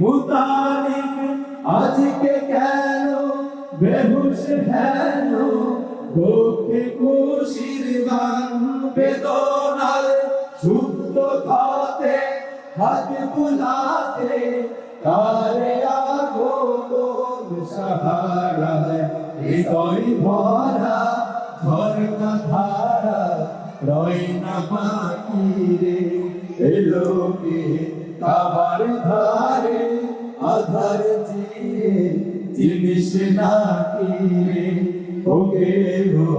মুতালিক আজকে কেন বেহুশ হেন দুঃখে খুশির বেদনার শুদ্ধ হাত বুলাতে কারে আগো তোর সাহারায় হৃদয় ভরা ঝর্ণা ধারা রয় না বাকি রে এলোকে কাবার ধারে, আধার চিরে, জিনিস না কিরে ওকে গো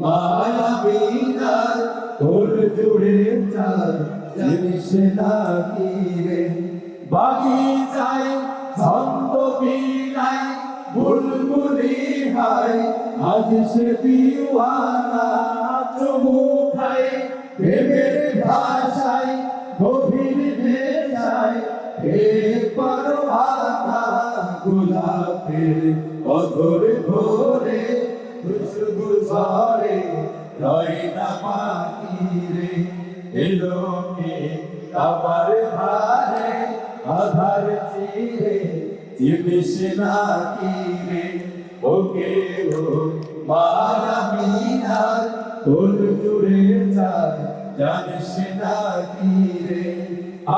মায়া বিনার তোর জুড়ে চার জিনিস না কিরে বাকি যায় ছন্দ বিলাই বুলবুলি হায় আজ সে দিওয়ানা চুমু খায় প্রেমের ভাষায় গভীর নেশায় হে পরওয়ানা গোলাপের অধর ভোরে খুশবু ঝরে রয় না পাখি রে জিনিস না কিরে ওকে ও মায়া মিনার তোর জুড়ে চার জানিস না কিরে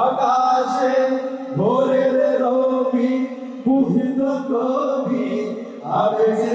আকাশে কবি, আবেগে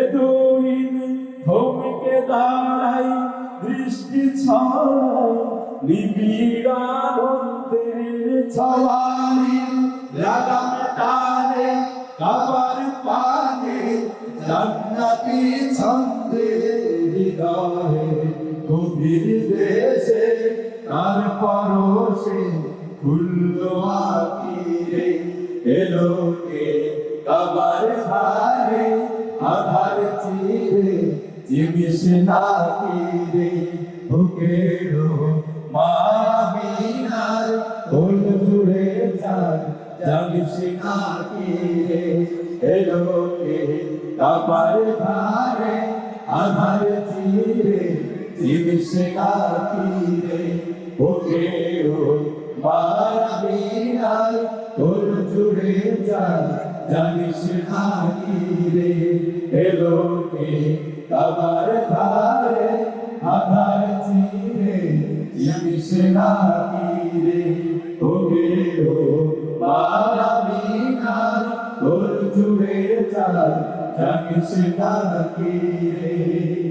ছড়াই নিবিড় আনন্দের ছওয়ারি লাগাম টানে কাবার পানে জান্নাতি ছন্দে হৃদয়ে গভীর দেশে তার পরশে খুললো জানিস না কিরে এলোকে কাবার ধারে আধার চিরে জিনিস না কিরে ওকে ও মামিনার কোল জুড়ে চার জানিস না কিরে এলোকে কাবার ধারে আধার চিরে জানিস না কিরে ওকে ও মামিনার কোল জুড়ে চার জানিস না কিরে